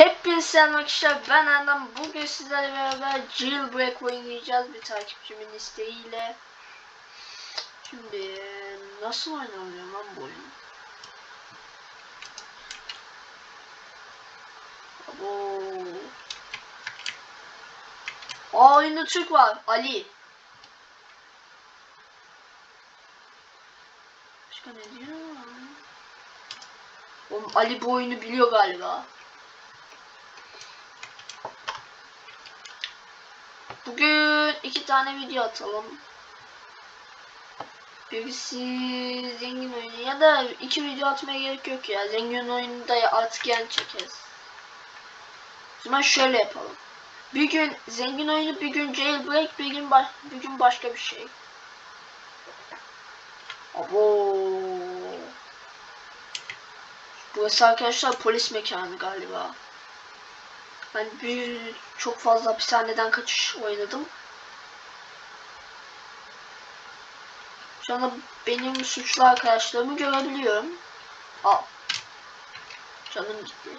Hepinize selam arkadaşlar ben Erdem bugün sizlerle beraber Jailbreak oynayacağız bir takipçimin isteğiyle Şimdi nasıl oynanıyor lan bu oyun? Abo. Aa oyunda Türk var Ali Başka ne diyor? Oğlum Ali bu oyunu biliyor galiba. Bugün iki tane video atalım. Birisi zengin oyunu ya da iki video atmaya gerek yok ya. Zengin oyunu da artık yan çekeriz. Zaman şöyle yapalım. Bir gün zengin oyunu, bir gün jailbreak, bir gün baş, bir gün başka bir şey. Abo. Burası arkadaşlar polis mekanı galiba. Ben bir çok fazla hapishaneden kaçış oynadım. Şu anda benim suçlu arkadaşlarımı görebiliyorum. Aa. Canım gitti.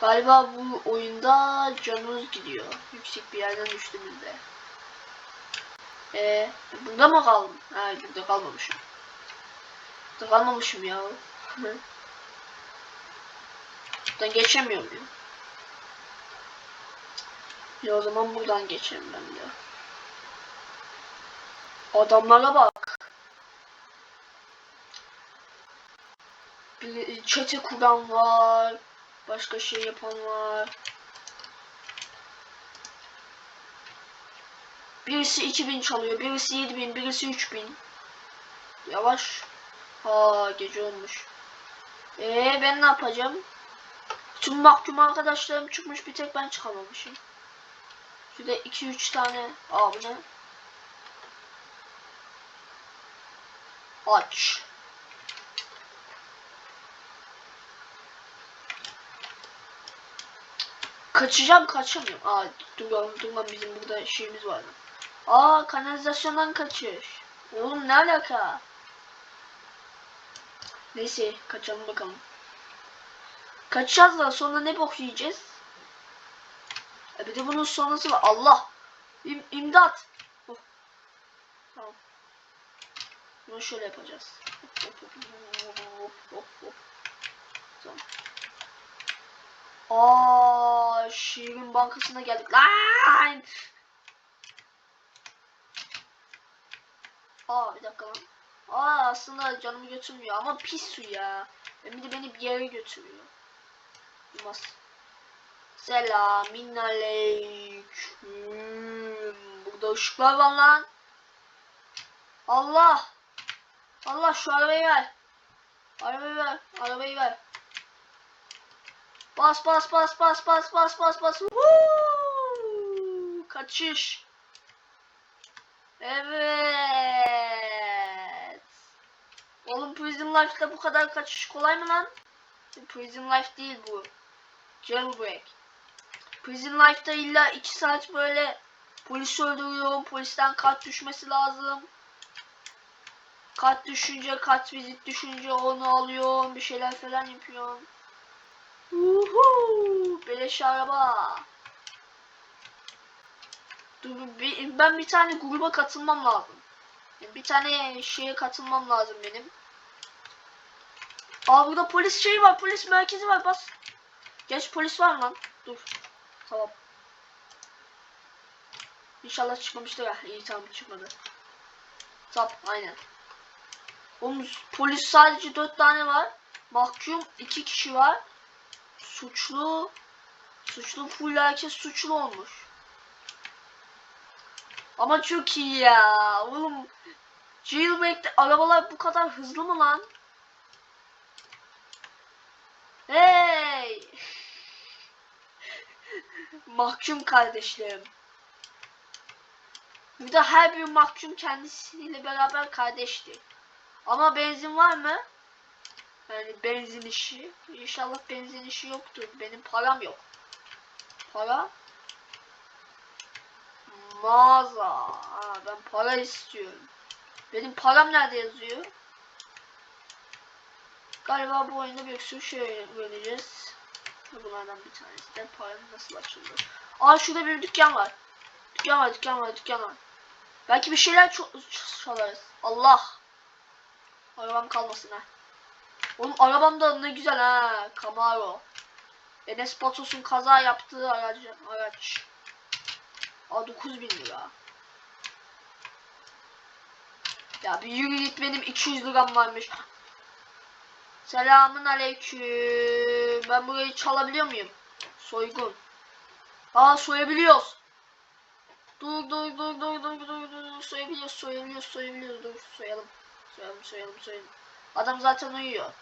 Galiba bu oyunda canımız gidiyor. Yüksek bir yerden düştüğümüzde. Ee, burada mı kaldım? Ha, burada kalmamışım. Burada kalmamışım ya. Buradan geçemiyor muyum? Ya o zaman buradan geçelim ben de. Adamlara bak. Bir çete kuran var. Başka şey yapan var. Birisi 2000 çalıyor, birisi 7000, birisi 3000. Yavaş. Ha gece olmuş. Ee ben ne yapacağım? Tüm mahkum arkadaşlarım çıkmış bir tek ben çıkamamışım. Şurada 2-3 tane. Aa? Aç. Kaçacağım kaçamıyorum. Aa dur lan dur lan bizim burada şeyimiz vardı. Aa kanalizasyondan kaçış. Oğlum ne alaka? Neyse kaçalım bakalım. Kaçacağız da sonra ne bok yiyeceğiz? E bir de bunun sonrası var. Allah! İm imdat! Oh. Tamam. Bunu şöyle yapacağız. Hop, hop, hop, hop, hop. Tamam. Aa, şehrin bankasına geldik. Lan! Aa bir dakika lan. Aa aslında canımı götürmüyor ama pis su ya. Bir de beni bir yere götürüyor. Olmaz. Selamin aleyküm. Burada ışıklar var lan. Allah. Allah şu arabayı ver. Arabayı ver. Arabayı ver. Bas bas bas bas bas bas bas bas. Woo! Kaçış. Evet. Oğlum Prison Life'da bu kadar kaçış kolay mı lan? Prison Life değil bu. Jailbreak. Prison Life'da illa 2 saat böyle polis öldürüyorum. Polisten kat düşmesi lazım. Kat düşünce, kat vizit düşünce onu alıyorum. Bir şeyler falan yapıyorum. Uhu, beleş araba. Dur, bir- ben bir tane gruba katılmam lazım. Bir tane şeye katılmam lazım benim. Aa burada polis şeyi var, polis merkezi var. Bas. Geç polis var lan? Dur. Tamam. İnşallah çıkmamıştır ya. İyi tamam çıkmadı. Tap aynen. Oğlum polis sadece dört tane var. Mahkum iki kişi var. Suçlu suçlu full herkes suçlu olmuş. Ama çok iyi ya. Oğlum Jailbreak'te arabalar bu kadar hızlı mı lan? Hey! Mahkum kardeşlerim. Burada her bir mahkum kendisiyle beraber kardeşti. Ama benzin var mı? Yani benzin işi. İnşallah benzin işi yoktur. Benim param yok. Para? Mağaza. Aa, ben para istiyorum. Benim param nerede yazıyor? Galiba bu oyunda bir sürü şey öğreneceğiz. Bunlardan bir tanesi de nasıl açıldı. Aa şurada bir dükkan var. Dükkan var, dükkan var, dükkan var. Belki bir şeyler çalarız. Allah. Arabam kalmasın ha. Oğlum arabam da ne güzel ha. Camaro. Enes Batos'un kaza yaptığı araç. araç. Aa 9000 lira. Ya bir yürü git benim 200 liram varmış. Selamun aleyküm. Ben burayı çalabiliyor muyum? Soygun. Aa soyabiliyoruz. Dur dur dur dur dur dur dur soyabiliyoruz soyabiliyoruz soyabiliyoruz dur soyalım. Soyalım soyalım soyalım. Adam zaten uyuyor.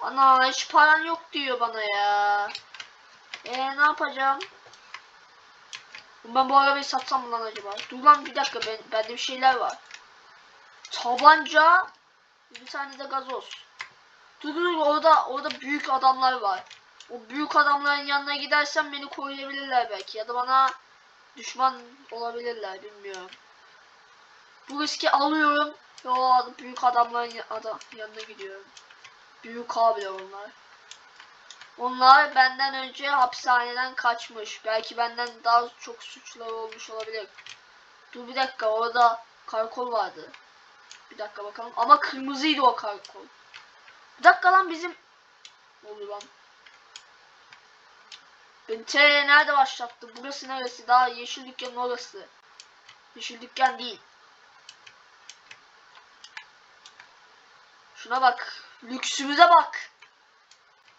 Ana hiç paran yok diyor bana ya. Ee ne yapacağım? Ben bu arabayı satsam lan acaba? Dur lan bir dakika ben, bende bir şeyler var. Tabanca bir tane de gazoz. Dur orada orada büyük adamlar var. O büyük adamların yanına gidersem beni koruyabilirler belki ya da bana düşman olabilirler bilmiyorum. Bu riski alıyorum ve o büyük adamların adam yanına gidiyorum. Büyük abiler onlar. Onlar benden önce hapishaneden kaçmış. Belki benden daha çok suçları olmuş olabilir. Dur bir dakika orada karakol vardı. Bir dakika bakalım. Ama kırmızıydı o karakol. Bir dakika lan bizim... Ne oluyor lan? Ben T nerede başlattı? Burası neresi? Daha yeşil dükkanın orası. Yeşil dükkan değil. Şuna bak. Lüksümüze bak.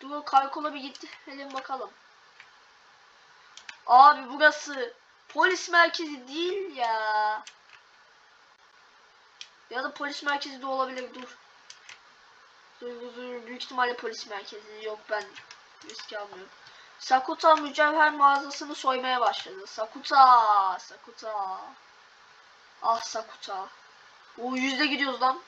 Dur o karakola bir gidelim bakalım. Abi burası polis merkezi değil ya. Ya da polis merkezi de olabilir dur. Dur dur büyük ihtimalle polis merkezi yok ben risk almıyorum. Sakuta mücevher mağazasını soymaya başladı. Sakuta, Sakuta. Ah Sakuta. O yüzde gidiyoruz lan.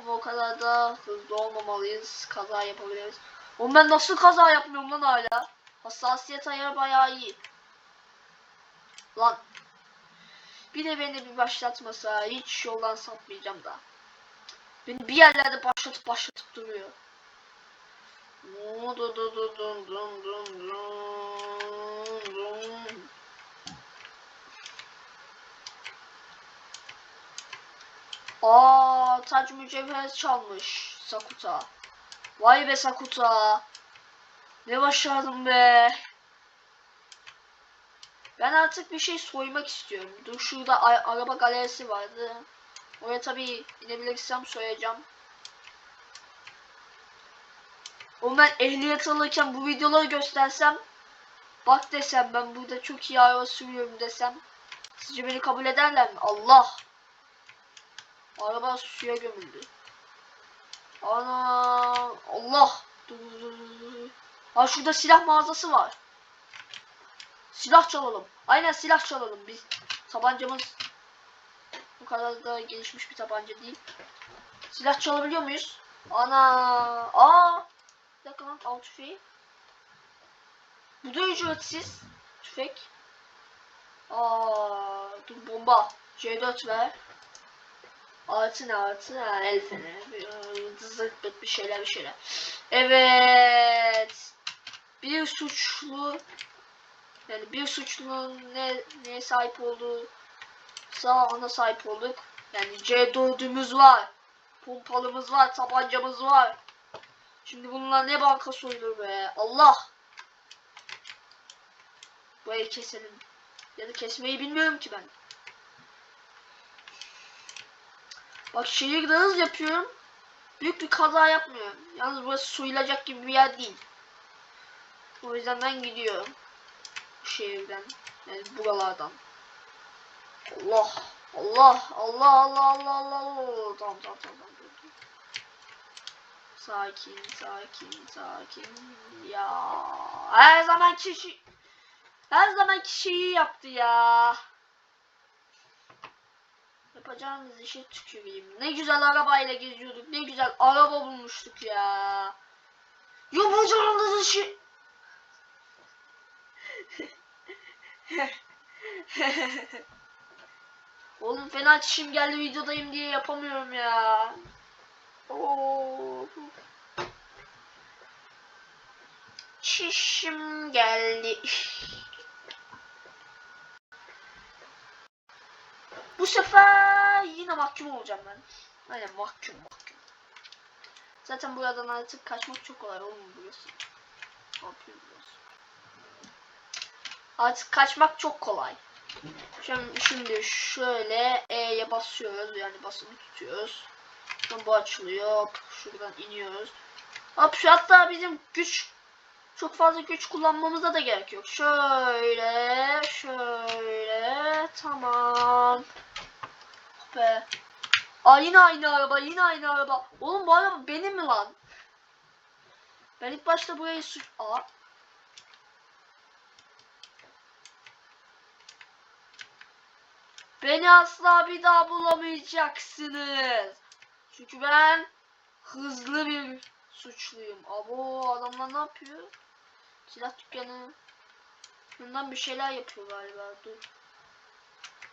Ama o kadar da hızlı olmamalıyız. Kaza yapabiliriz. Oğlum ben nasıl kaza yapmıyorum lan hala? Hassasiyet ayarı bayağı iyi. Lan. Bir de beni bir başlatmasa hiç yoldan sapmayacağım da. Beni bir yerlerde başlatıp başlatıp duruyor. Aa, tac mücevher çalmış Sakuta. Vay be Sakuta. Ne başardın be. Ben artık bir şey soymak istiyorum. Dur şurada araba galerisi vardı. Oraya tabii inebilirsem soyacağım. O ben ehliyet alırken bu videoları göstersem bak desem ben burada çok iyi araba sürüyorum desem sizce beni kabul ederler mi? Allah! Araba suya gömüldü. Ana Allah! Dur, dur, dur. Ha şurada silah mağazası var. Silah çalalım. Aynen silah çalalım biz. Tabancamız bu kadar da gelişmiş bir tabanca değil. Silah çalabiliyor muyuz? Ana! Aa! Bir dakika lan al tüfeği. Bu da ücretsiz. Tüfek. Aa, dur bomba. C4 ver. Artı ne artı? Ha, el feneri. Zırt bir şeyler bir şeyler. Evet. Bir suçlu yani bir suçlunun ne neye sahip olduğu sağ ona sahip olduk. Yani C4'ümüz var. Pompalımız var, tabancamız var. Şimdi bunlar ne banka soyulur be. Allah. Burayı keselim. Ya da kesmeyi bilmiyorum ki ben. Bak şehirde hız yapıyorum. Büyük bir kaza yapmıyorum. Yalnız burası soyulacak gibi bir yer değil. O yüzden ben gidiyorum. Şehirden. Yani buralardan. Allah. Allah. Allah Allah Allah Allah Allah. Tamam tamam tamam. tamam. Sakin sakin sakin. Ya. Her zaman kişi her zaman şeyi yaptı ya. Yapacağımız işe tüküreyim. Ne güzel arabayla geziyorduk. Ne güzel araba bulmuştuk ya. Yapacağımız işi. Oğlum fena çişim geldi videodayım diye yapamıyorum ya. Çişim geldi. Bu sefer yine mahkum olacağım ben. Aynen mahkum mahkum. Zaten buradan artık kaçmak çok kolay oğlum biliyorsun. Ne yapıyorsun? Artık kaçmak çok kolay. Şimdi, şimdi şöyle E'ye basıyoruz yani basılı tutuyoruz. Sonra bu açılıyor. Şuradan iniyoruz. Hop hatta bizim güç çok fazla güç kullanmamıza da gerek yok. Şöyle şöyle tamam. Oh Be. Aa yine aynı araba yine aynı araba. Oğlum bu araba benim mi lan? Ben ilk başta burayı su... Aa. Beni asla bir daha bulamayacaksınız. Çünkü ben hızlı bir suçluyum. Abo adamlar ne yapıyor? Silah dükkanı. Bundan bir şeyler yapıyor galiba. Dur.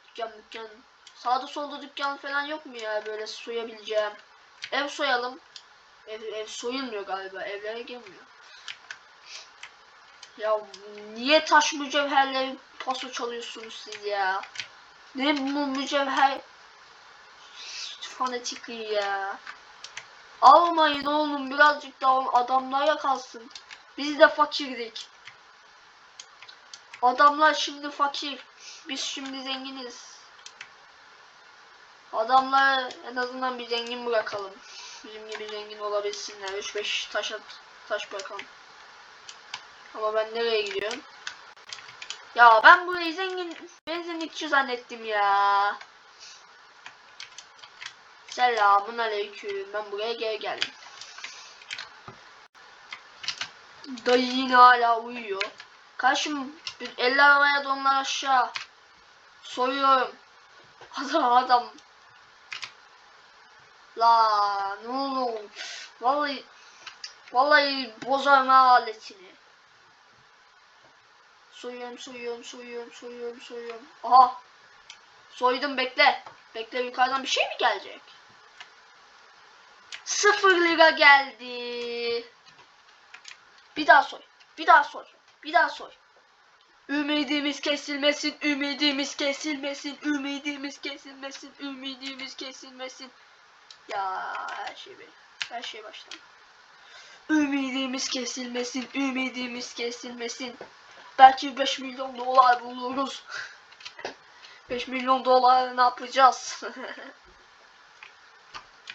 Dükkan dükkan. Sağda solda dükkan falan yok mu ya böyle soyabileceğim? Ev soyalım. Ev, ev soyulmuyor galiba. Evlere girmiyor. Ya niye taş mücevherleri paso çalıyorsunuz siz ya? Ne bu mücevher fanatikliği ya. Almayın oğlum birazcık daha adamlara kalsın. Biz de fakirdik. Adamlar şimdi fakir. Biz şimdi zenginiz. Adamlar en azından bir zengin bırakalım. Bizim gibi zengin olabilsinler. 3-5 taş at, taş bırakalım. Ama ben nereye gidiyorum? Ya ben burayı zengin benzinlikçi zannettim ya. Selamun aleyküm. Ben buraya geri geldim. Dayı yine hala uyuyor. Karşım eller havaya donlar aşağı. Soyuyorum. Adam adam. La ne olur. Vallahi vallahi bozarım aletini. Soyuyorum soyuyorum soyuyorum soyuyorum soyuyorum. Aha. Soydum bekle. Bekle yukarıdan bir şey mi gelecek? Sıfır lira geldi. Bir daha soy. Bir daha soy. Bir daha soy. Ümidimiz kesilmesin, ümidimiz kesilmesin, ümidimiz kesilmesin, ümidimiz kesilmesin. Ya her şey benim. Her şey baştan. Ümidimiz kesilmesin, ümidimiz kesilmesin. Belki 5 milyon dolar buluruz. 5 milyon dolar ne yapacağız?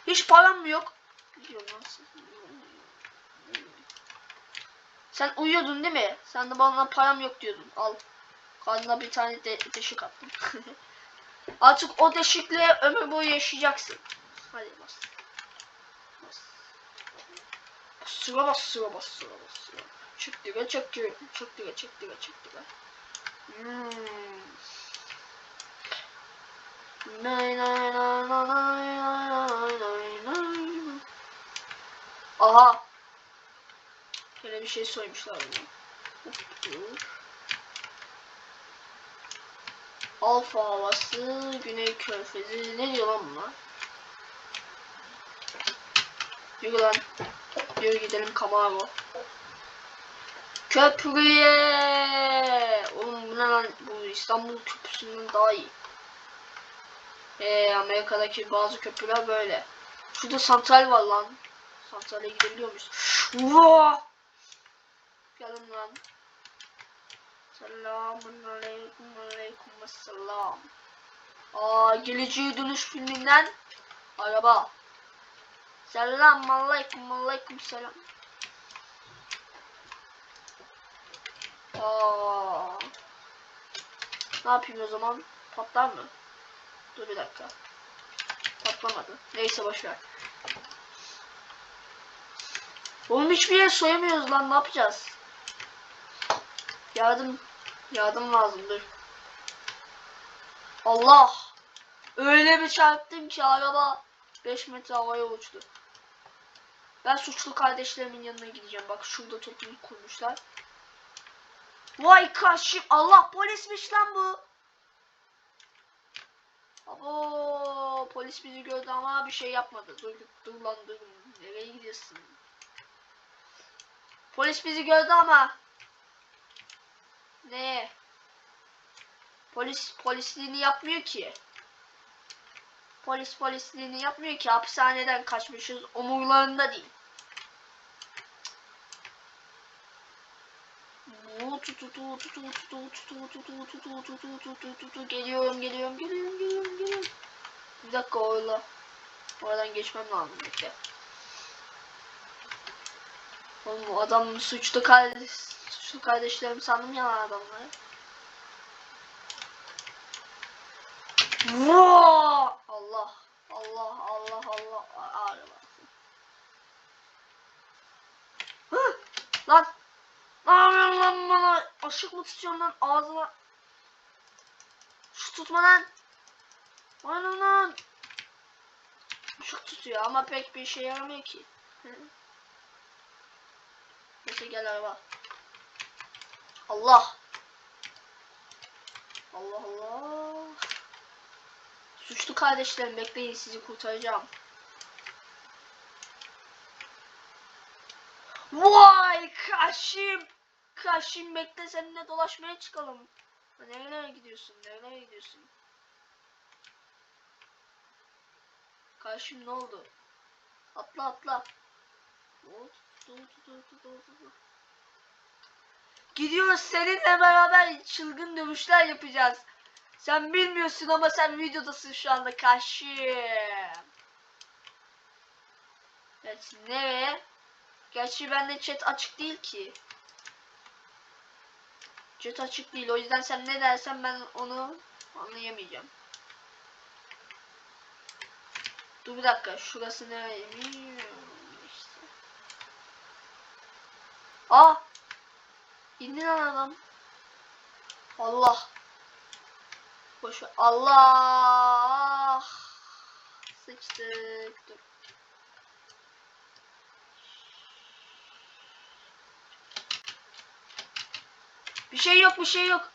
Hiç param mı yok? Sen uyuyordun değil mi? Sen de bana param yok diyordun. Al. Karnına bir tane de deşik attım. Artık o deşikle ömür boyu yaşayacaksın. Hadi bas. Bas. Sıra bas sıra bas sıra bas sıra. Çık dibe çık dibe çık dibe çık dibe çık dibe. Hmm. Aha. Yine bir şey soymuşlar bunu. Alfa havası, Güney Körfezi. Ne diyor lan bunlar? Yürü lan. Yürü gidelim Camaro. Köprüye. Oğlum bu ne lan? Bu İstanbul köprüsünden daha iyi. Ee, Amerika'daki bazı köprüler böyle. Şurada santral var lan. Santrale gidebiliyor muyuz? Vaa! Gelin lan. Selamun aleyküm aleyküm selam. Aa geleceğe dönüş filminden araba. Selam aleyküm aleyküm selam. Ne yapayım o zaman? Patlar mı? Dur bir dakika. Patlamadı. Neyse boşver. Oğlum hiçbir yere soyamıyoruz lan ne yapacağız? Yardım yardım lazım dur. Allah! Öyle bir çarptım ki araba 5 metre havaya uçtu. Ben suçlu kardeşlerimin yanına gideceğim. Bak şurada toplum kurmuşlar. Vay karşım Allah polismiş lan bu. Abo polis bizi gördü ama bir şey yapmadı. Dur, dur lan dur. Nereye gidiyorsun? Polis bizi gördü ama. Ne? Polis polisliğini yapmıyor ki. Polis polisliğini yapmıyor ki. Hapishaneden kaçmışız. Umurlarında değil. Geliyorum, geliyorum, geliyorum, geliyorum, geliyorum. Bir dakika orada. Oradan geçmem lazım. Bekle. Oğlum adam suçlu kardeş, suçlu kardeşlerim sandım ya adamları. Allah, Allah, Allah, Allah, ağrı baksın. Hı! Lan! Ne yapıyorsun lan bana? Aşık mı tutuyorsun lan ağzına? Şu tutma lan. Aynen lan. Işık tutuyor ama pek bir şey yaramıyor ki. Neyse gel araba. Allah. Allah Allah. Suçlu kardeşlerim bekleyin sizi kurtaracağım. Vay Kaşim. Kaşim bekle seninle dolaşmaya çıkalım. Nereye gidiyorsun? Nereye gidiyorsun? Karşım ne oldu? Atla atla. Gidiyoruz seninle beraber çılgın dövüşler yapacağız. Sen bilmiyorsun ama sen videodasın şu anda karşı. Evet nereye? Gerçi bende chat açık değil ki. Chat açık değil o yüzden sen ne dersen ben onu anlayamayacağım. Dur bir dakika şurası nereymiş? İşte. Aa! İndi lan adam. Allah. Boş. Allah. Sıçtık. Dur. Bir şey yok, bir şey yok. Anas. Bir şey yok.